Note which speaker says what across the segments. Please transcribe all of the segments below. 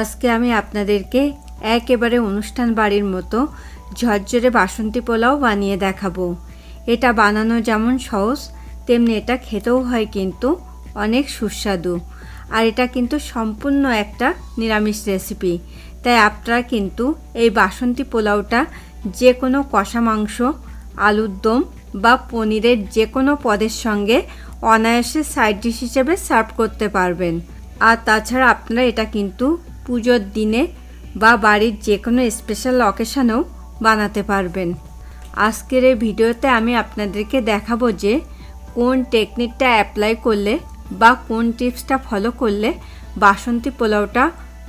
Speaker 1: আজকে আমি আপনাদেরকে একেবারে অনুষ্ঠান বাড়ির মতো ঝরঝরে বাসন্তী পোলাও বানিয়ে দেখাবো। এটা বানানো যেমন সহজ, তেমনি এটা খেতেও হয় কিন্তু অনেক সুস্বাদু। আর এটা কিন্তু সম্পূর্ণ একটা নিরামিষ রেসিপি। তাই আপনারা কিন্তু এই বাসন্তী পোলাওটা যে কোনো কষা মাংস, আলুর দম বা পনিরের যে কোনো পদের সঙ্গে অনায়াসে সাইড ডিশ হিসেবে সার্ভ করতে পারবেন। আর তাছাড়া আপনারা এটা কিন্তু পুজোর দিনে বা বাড়ির যে কোনো স্পেশাল অকেশানেও বানাতে পারবেন। আজকের এই ভিডিওতে আমি আপনাদেরকে দেখাবো যে কোন টেকনিকটা অ্যাপ্লাই করলে বা কোন টিপসটা ফলো করলে বাসন্তী পোলাওটা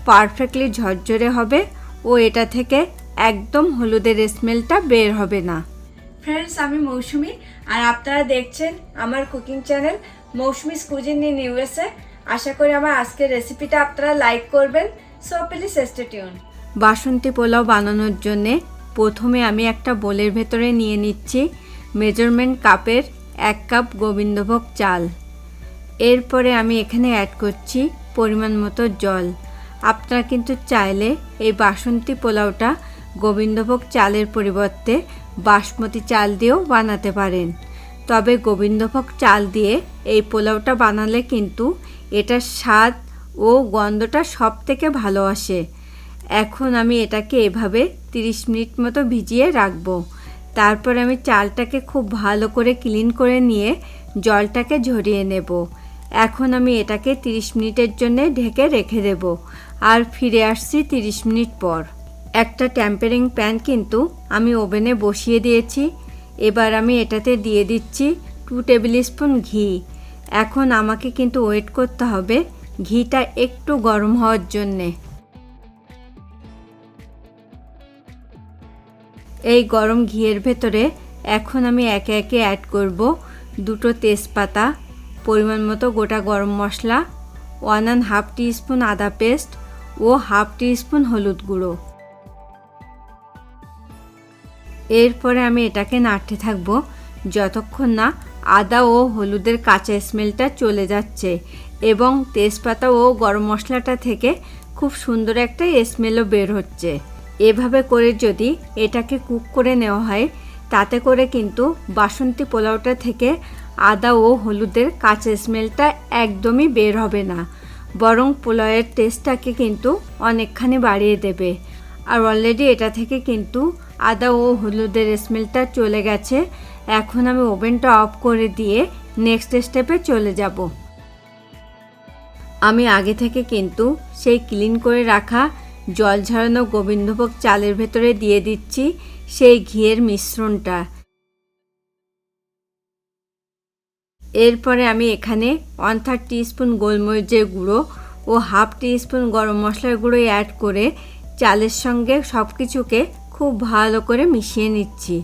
Speaker 1: পারফেক্টলি ঝরঝরে হবে ও এটা থেকে একদম হলুদের স্মেলটা বের হবে না। ফ্রেন্ডস আমি মৌসুমি আর আপনারা দেখছেন আমার cooking channel Moushumi's cuisine in USA আশা করি আমার আজকের রেসিপিটা আপনারা লাইক করবেন। So please tune. Basanti pulao বানানোর জন্যে প্রথমে আমি একটা বোলের ভেতরে নিয়ে নিচ্ছি মেজারমেন্ট কাপের এক কাপ গোবিন্দভোগ চাল। এরপরে আমি এখানে অ্যাড করছি পরিমাণ মতো জল। আপনারা কিন্তু চাইলে এই বাসন্তী পোলাওটা গোবিন্দভোগ চালের পরিবর্তে বাসমতি চাল দিয়েও বানাতে পারেন। তবে গোবিন্দভোগ চাল দিয়ে এই পোলাওটা বানালে কিন্তু এটার স্বাদ ও গন্ধটা সব থেকে ভালো আসে। এখন আমি এটাকে এভাবে 30 মিনিট মতো ভিজিয়ে রাখব। তারপর আমি চালটাকে খুব ভালো করে ক্লিন করে নিয়ে জলটাকে ঝরিয়ে নেব। এখন আমি এটাকে 30 মিনিটের জন্য ঢেকে রেখে দেব আর ফিরে আসছি 30 মিনিট পর। একটা ট্যাম্পারিং প্যান কিন্তু আমি ওভেনে বসিয়ে দিয়েছি। এবার আমি এটাতে দিয়ে দিচ্ছি টু টেবিল স্পুন ঘি। এখন আমাকে কিন্তু ওয়েট করতে হবে ঘিটা একটু গরম হওয়ার জন্যে। এই গরম ঘিয়ের ভেতরে এখন আমি একে একে অ্যাড করব দুটো তেজপাতা, পরিমাণ মতো গোটা garam masala one and half spoon আদা পেস্ট ও হাফ স্পুন হলুদ গুঁড়ো। এরপরে আমি এটাকে নাড়তে থাকব যতক্ষণ না আদা ও হলুদের কাঁচা স্মেলটা চলে যাচ্ছে এবং তেজপাতা ও গরম মশলাটা থেকে খুব সুন্দর একটা স্মেলও বের হচ্ছে। এভাবে করে যদি এটাকে কুক করে নেওয়া হয়, তাতে করে কিন্তু বাসন্তী পোলাওটা থেকে আদা ও হলুদের কাঁচা স্মেলটা একদমই বের হবে না। বরং পোলাওয়ের টেস্টটাকে কিন্তু অনেকখানি বাড়িয়ে দেবে। আর অলরেডি এটা থেকে কিন্তু আদা ও হলুদের স্মেলটা চলে গেছে। এখন আমি ওভেনটা অফ করে দিয়ে নেক্সট স্টেপে চলে যাব। আমি আগে থেকে কিন্তু সেই ক্লিন করে রাখা জল ঝরানো গোবিন্দভোগ চালের ভেতরে দিয়ে দিচ্ছি সেই ঘিয়ের মিশ্রণটা। এরপরে আমি এখানে ওয়ান থার্ড স্পুন গোলমরিচের গুঁড়ো ও হাফ স্পুন গরম মশলার গুঁড়ো অ্যাড করে চালের সঙ্গে সব কিছুকে খুব ভালো করে মিশিয়ে নিচ্ছি।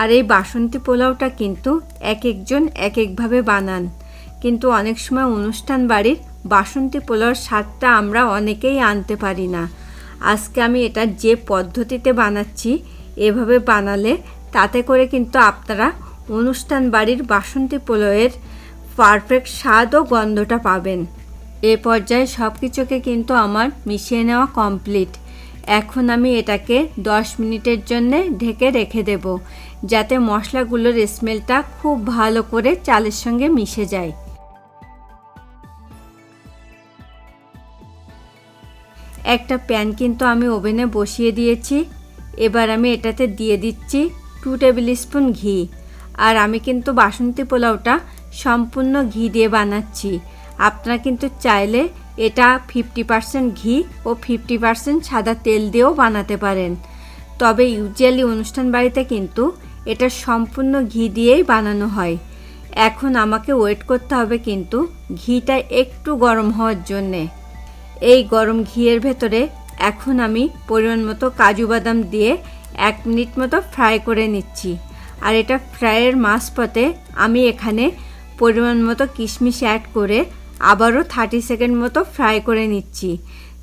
Speaker 1: আর এই বাসন্তী পোলাওটা কিন্তু এক একজন এক একভাবে বানান। কিন্তু অনেক সময় অনুষ্ঠান বাড়ির বাসন্তী পোলাওর স্বাদটা আমরা অনেকেই আনতে পারি না। আজকে আমি এটা যে পদ্ধতিতে বানাচ্ছি, এভাবে বানালে তাতে করে কিন্তু আপনারা অনুষ্ঠান বাড়ির বাসন্তী পোলাওয়ের পারফেক্ট স্বাদ ও গন্ধটা পাবেন। এ পর্যায়ে সব কিছুকে কিন্তু আমার মিশিয়ে নেওয়া কমপ্লিট। এখন আমি এটাকে 10 মিনিটের জন্য ঢেকে রেখে দেব। যাতে মশলাগুলোর স্মেলটা খুব ভালো করে চালের সঙ্গে মিশে যায়। একটা প্যান কিন্তু আমি ওভেনে বসিয়ে দিয়েছি। এবার আমি এটাতে দিয়ে দিচ্ছি টু টেবিল স্পুন ঘি। আর আমি কিন্তু বাসন্তী পোলাওটা সম্পূর্ণ ঘি দিয়ে বানাচ্ছি। আপনারা কিন্তু চাইলে এটা ফিফটি পার্সেন্ট ঘি ও ফিফটি পার্সেন্ট সাদা তেল দিয়েও বানাতে পারেন। তবে ইউজুয়ালি অনুষ্ঠান বাড়িতে কিন্তু এটা সম্পূর্ণ ঘি দিয়েই বানানো হয়। এখন আমাকে ওয়েট করতে হবে কিন্তু ঘিটা একটু গরম হওয়ার জন্যে। এই গরম ঘিয়ের ভেতরে এখন আমি পরিমাণ মতো কাজু বাদাম দিয়ে এক মিনিট মতো ফ্রাই করে নিচ্ছি। আর এটা ফ্রাইয়ের মাঝপথে আমি এখানে পরিমাণ মতো কিশমিশ অ্যাড করে আবারও থার্টি সেকেন্ড মতো ফ্রাই করে নিচ্ছি।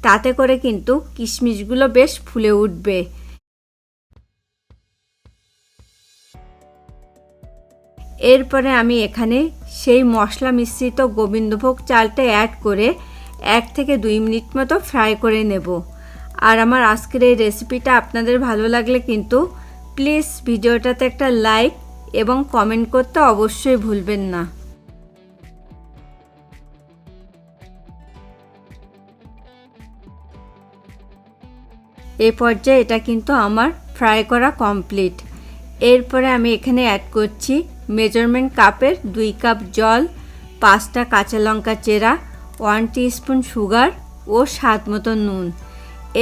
Speaker 1: তাতে করে কিন্তু কিশমিশগুলো বেশ ফুলে উঠবে। এরপরে আমি এখানে সেই মশলা মিশ্রিত গোবিন্দভোগ চালটা অ্যাড করে এক থেকে দুই মিনিট মতো ফ্রাই করে নেব। আর আমার আজকের এই রেসিপিটা আপনাদের ভালো লাগলে কিন্তু প্লিজ ভিডিওটাতে একটা লাইক এবং কমেন্ট করতে অবশ্যই ভুলবেন না। এ পর্যায়ে এটা কিন্তু আমার ফ্রাই করা কমপ্লিট এরপরে আমি এখানে অ্যাড করছি মেজারমেন্ট কাপের দুই কাপ জল, পাঁচটা কাঁচা লঙ্কা চেরা ওয়ান স্পুন সুগার ও স্বাদ মতো নুন।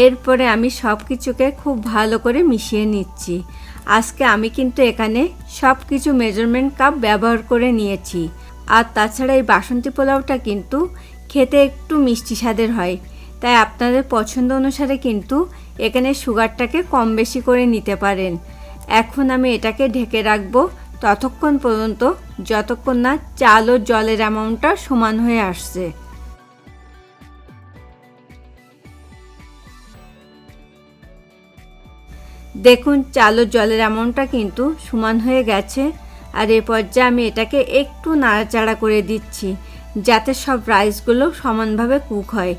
Speaker 1: এরপরে আমি সব কিছুকে খুব ভালো করে মিশিয়ে নিচ্ছি। আজকে আমি কিন্তু এখানে সব কিছু মেজারমেন্ট কাপ ব্যবহার করে নিয়েছি। আর তাছাড়া এই বাসন্তী পোলাওটা কিন্তু খেতে একটু মিষ্টি স্বাদের হয়। তাই আপনাদের পছন্দ অনুসারে কিন্তু এখানে সুগারটাকে কম বেশি করে নিতে পারেন। এখন আমি এটাকে ঢেকে রাখব ততক্ষণ পর্যন্ত যতক্ষণ না চাল ও জলের অ্যামাউন্টটা সমান হয়ে আসছে। দেখুন, চাল ও জলের অ্যামাউন্টটা কিন্তু সমান হয়ে গেছে। আর এ পর্যায়ে আমি এটাকে একটু নাড়াচাড়া করে দিচ্ছি, যাতে সব রাইসগুলো সমানভাবে কুক হয়।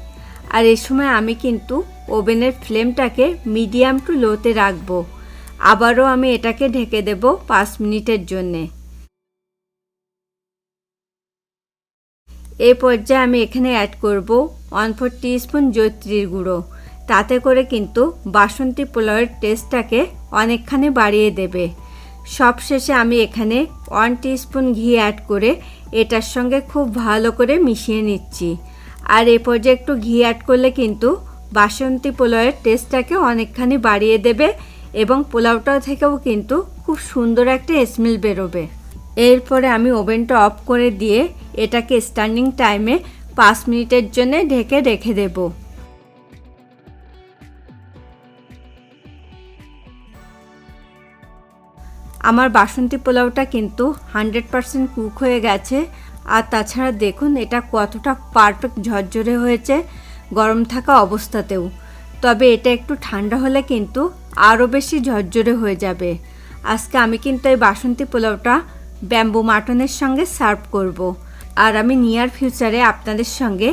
Speaker 1: আর এই সময় আমি কিন্তু ওভেনের ফ্লেমটাকে মিডিয়াম টু লোতে রাখব। আবারও আমি এটাকে ঢেকে দেব পাঁচ মিনিটের জন্যে। এই পর্যায়ে আমি এখানে অ্যাড করব ওয়ান ফোর স্পুন জৈত্রীর গুঁড়ো। তাতে করে কিন্তু বাসন্তী পোলাওয়ের টেস্টটাকে অনেকখানি বাড়িয়ে দেবে। সবশেষে আমি এখানে ওয়ান স্পুন ঘি অ্যাড করে এটার সঙ্গে খুব ভালো করে মিশিয়ে নিচ্ছি। আর এ পর্যায়ে একটু ঘি অ্যাড করলে কিন্তু বাসন্তী পোলাওয়ের টেস্টটাকে অনেকখানি বাড়িয়ে দেবে এবং পোলাওটা থেকেও কিন্তু খুব সুন্দর একটা স্মেল বেরোবে। এরপরে আমি ওভেনটা অফ করে দিয়ে এটাকে স্ট্যান্ডিং টাইমে পাঁচ মিনিটের জন্য ঢেকে রেখে দেব। আমার বাসন্তী পোলাওটা কিন্তু হান্ড্রেড পারসেন্ট কুক হয়ে গেছে। আর তাছাড়া দেখুন, এটা কতটা পারফেক্ট ঝরঝরে হয়েছে গরম থাকা অবস্থাতেও। তবে এটা একটু ঠান্ডা হলে কিন্তু আরও বেশি ঝরঝরে হয়ে যাবে। আজকে আমি কিন্তু এই বাসন্তী পোলাওটা ব্যাম্বু মাটনের সঙ্গে সার্ভ করব। আর আমি নিয়ার ফিউচারে আপনাদের সঙ্গে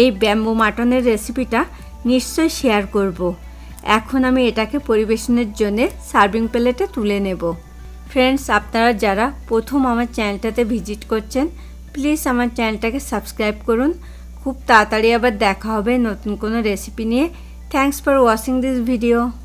Speaker 1: এই ব্যাম্বু মাটনের রেসিপিটা নিশ্চয়ই শেয়ার করব। এখন আমি এটাকে পরিবেশনের জন্য সার্ভিং প্লেটে তুলে নেব। ফ্রেন্ডস, আপনারা যারা প্রথম আমার চ্যানেলটাতে ভিজিট করছেন, প্লিজ আমার চ্যানেলটাকে সাবস্ক্রাইব করুন। খুব তাড়াতাড়ি আবার দেখা হবে নতুন কোনো রেসিপি নিয়ে। Thanks for watching this video.